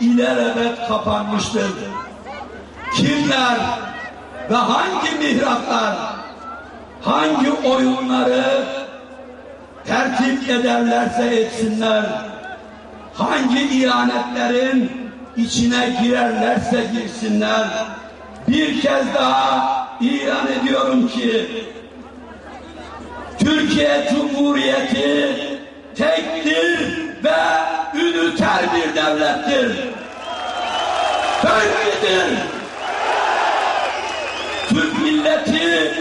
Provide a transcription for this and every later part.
ilelebet kapanmıştır. Kimler ve hangi mihraklar, hangi oyunları tertip ederlerse etsinler, hangi ihanetlerin içine girerlerse girsinler, bir kez daha ilan ediyorum ki Türkiye Cumhuriyeti tektir ve üniter bir devlettir. Böyledir. Türk milleti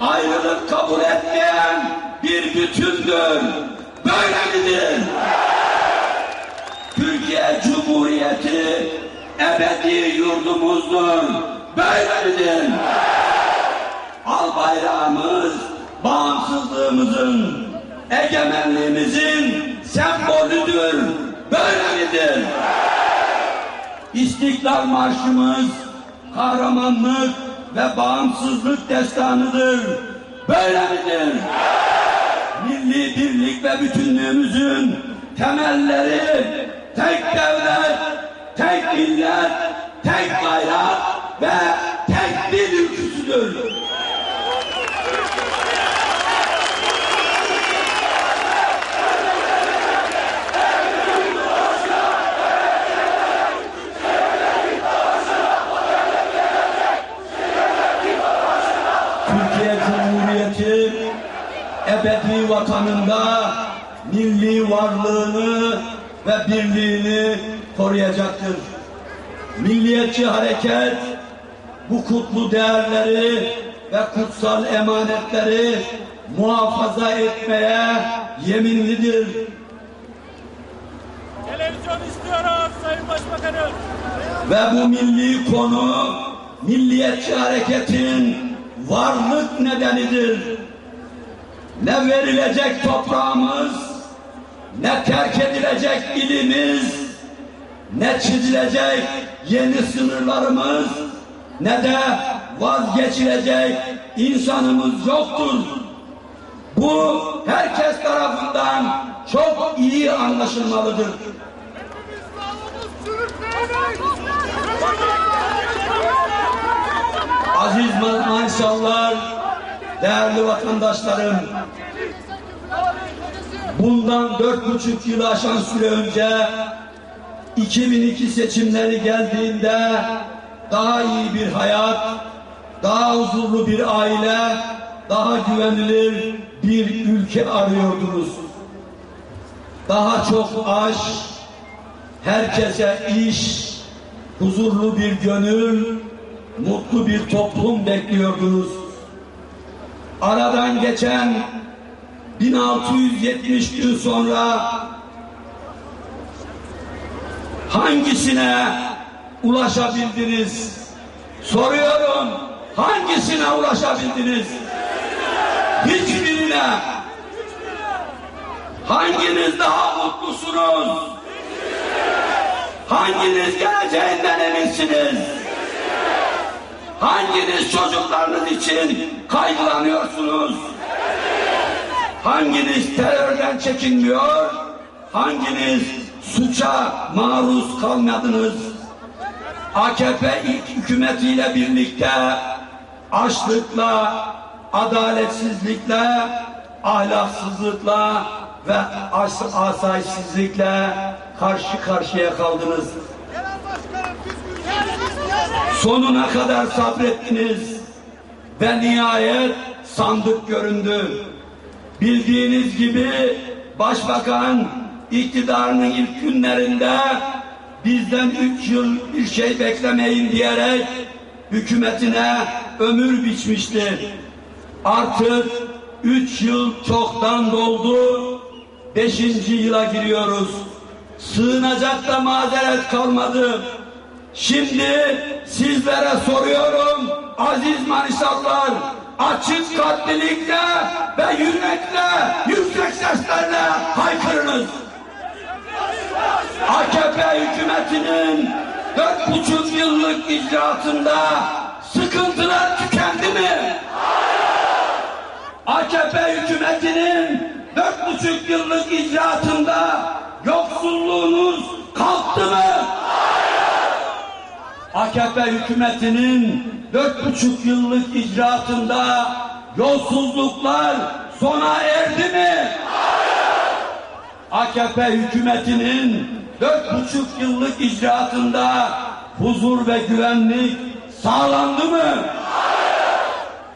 ayrılık kabul etmeyen bir bütündür. Böyle midir? Türkiye Cumhuriyeti ebedi yurdumuzdur. Böyle midir? Al bayrağımız bağımsızlığımızın, egemenliğimizin sembolüdür. Böyle midir? İstiklal Marşımız kahramanlık ve bağımsızlık destanıdır. Böyle midir? Milli birlik ve bütünlüğümüzün temelleri tek devlet, tek millet, tek bayrak ve tek dil ülküsüdür. Türkiye Cumhuriyeti ebedi vatanında milli varlığını ve birliğini koruyacaktır. Milliyetçi hareket bu kutlu değerleri ve kutsal emanetleri muhafaza etmeye yeminlidir. Televizyon istiyoruz Sayın Başbakanım. Ve bu milli konu milliyetçi hareketin varlık nedenidir. Ne verilecek toprağımız, ne terk edilecek ilimiz, ne çizilecek yeni sınırlarımız, ne de vazgeçilecek insanımız yoktur. Bu herkes tarafından çok iyi anlaşılmalıdır. Aziz maşallah, değerli vatandaşlarım, bundan dört buçuk yılı aşan süre önce 2002 seçimleri geldiğinde daha iyi bir hayat, daha huzurlu bir aile, daha güvenilir bir ülke arıyordunuz. Daha çok aş, herkese iş, huzurlu bir gönül, mutlu bir toplum bekliyordunuz. Aradan geçen 1670 gün sonra hangisine ulaşabildiniz? Soruyorum, hangisine ulaşabildiniz? Hiçbirine. Hanginiz daha mutlusunuz? Hanginiz geleceğinden eminsiniz? Hanginiz çocuklarınız için kaygılanıyorsunuz? Hanginiz terörden çekinmiyor? Hanginiz suça maruz kalmadınız? AKP ilk hükümetiyle birlikte açlıkla, adaletsizlikle, ahlaksızlıkla ve as asayişsizlikle karşı karşıya kaldınız. Sonuna kadar sabrettiniz ve nihayet sandık göründü. Bildiğiniz gibi başbakan iktidarının ilk günlerinde bizden üç yıl bir şey beklemeyin diyerek hükümetine ömür biçmişti. Artık üç yıl çoktan doldu. Beşinci yıla giriyoruz. Sığınacak da mazeret kalmadı. Şimdi sizlere soruyorum aziz Manisalılar açık kalplilikle ve yürekle yüksek seslerle haykırınız. AKP hükümetinin dört buçuk yıllık icraatında sıkıntılar tükendi mi? AKP hükümetinin dört buçuk yıllık icraatında yoksulluğunuz kalktı mı? AKP hükümetinin dört buçuk yıllık icraatında yolsuzluklar sona erdi mi? AKP hükümetinin dört buçuk yıllık icraatında huzur ve güvenlik sağlandı mı?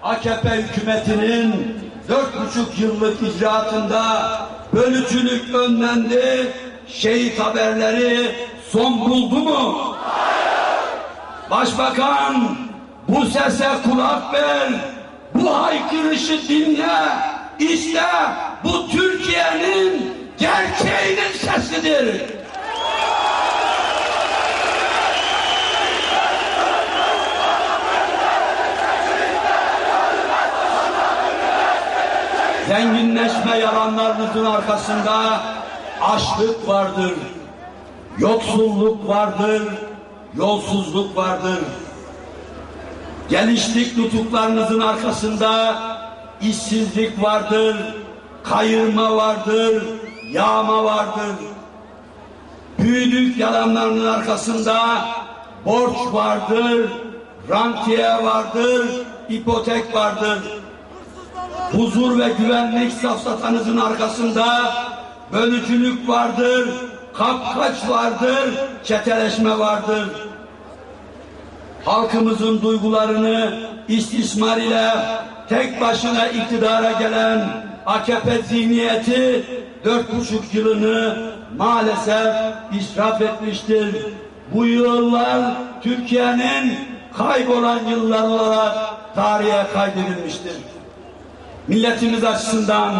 AKP hükümetinin dört buçuk yıllık icraatında bölücülük önlendi, şehit haberleri son buldu mu? Başbakan bu sese kulak ver, bu haykırışı dinle. İşte bu Türkiye'nin gerçeğinin sesidir. Zenginleşme yalanlarınızın arkasında açlık vardır, yoksulluk vardır, yolsuzluk vardır. Geliştik nutuklarınızın arkasında işsizlik vardır, kayırma vardır, yağma vardır. Büyüdük yalanlarının arkasında borç vardır, rantiye vardır, ipotek vardır. Huzur ve güvenlik safsatanızın arkasında bölücülük vardır, kapkaç vardır, çeteleşme vardır. Halkımızın duygularını istismar ile tek başına iktidara gelen AKP zihniyeti dört buçuk yılını maalesef israf etmiştir. Bu yıllar Türkiye'nin kaybolan yıllar olarak tarihe kaydedilmiştir. Milletimiz açısından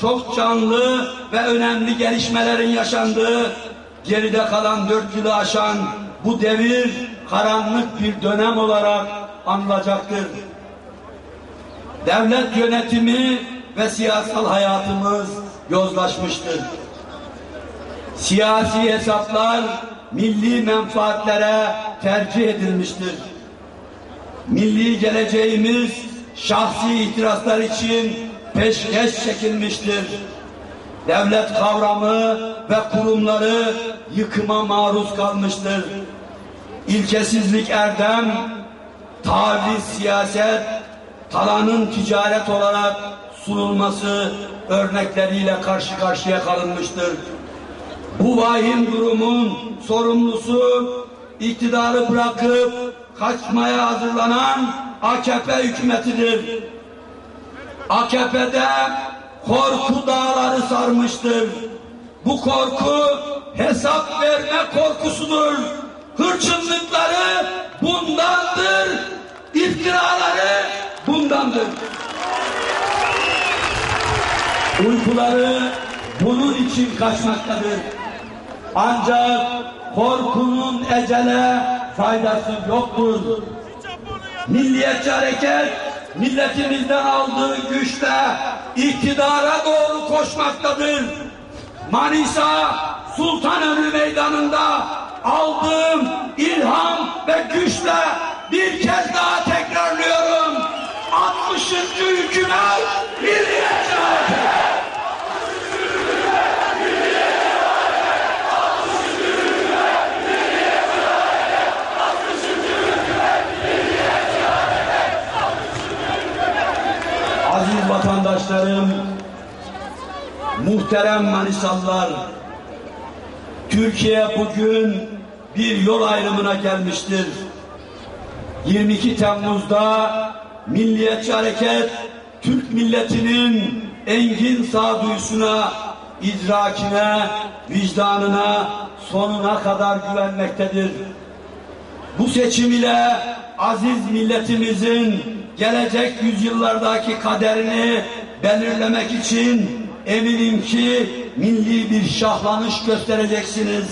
çok canlı ve önemli gelişmelerin yaşandığı, geride kalan dört yılı aşan bu devir karanlık bir dönem olarak anılacaktır. Devlet yönetimi ve siyasal hayatımız yozlaşmıştır. Siyasi hesaplar milli menfaatlere tercih edilmiştir. Milli geleceğimiz şahsi ihtiraslar için peşkeş çekilmiştir. Devlet kavramı ve kurumları yıkıma maruz kalmıştır. İlkesizlik erdem, taviz siyaset, talanın ticaret olarak sunulması örnekleriyle karşı karşıya kalınmıştır. Bu vahim durumun sorumlusu iktidarı bırakıp kaçmaya hazırlanan AKP hükümetidir. AKP'de korku dağları sarmıştır. Bu korku hesap verme korkusudur. Hırçınlıkları bundandır. İftiraları bundandır. Uykuları bunun için kaçmaktadır. Ancak korkunun ecele faydası yoktur. Milliyetçi hareket milletimizden aldığı güçle iktidara doğru koşmaktadır. Manisa Sultanömrü Meydanı'nda aldığım ilham ve güçle bir kez daha tekrarlıyorum. 60. hükümet milliyetçi hareket. Aziz vatandaşlarım, muhterem Manisalılar, Türkiye bugün bir yol ayrımına gelmiştir. 22 Temmuz'da Milliyetçi Hareket Türk milletinin engin sağduyusuna, idrakine, vicdanına sonuna kadar güvenmektedir. Bu seçim ile aziz milletimizin gelecek yüzyıllardaki kaderini belirlemek için eminim ki milli bir şahlanış göstereceksiniz.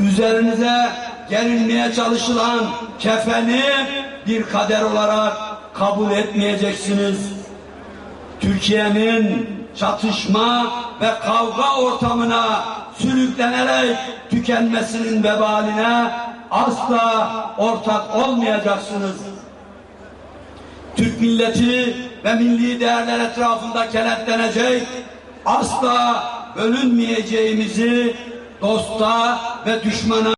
Üzerinize gelinmeye çalışılan kefeni bir kader olarak kabul etmeyeceksiniz. Türkiye'nin çatışma ve kavga ortamına sürüklenerek tükenmesinin vebaline asla ortak olmayacaksınız. Türk milleti ve milli değerler etrafında kenetlenecek, asla bölünmeyeceğimizi dosta ve düşmana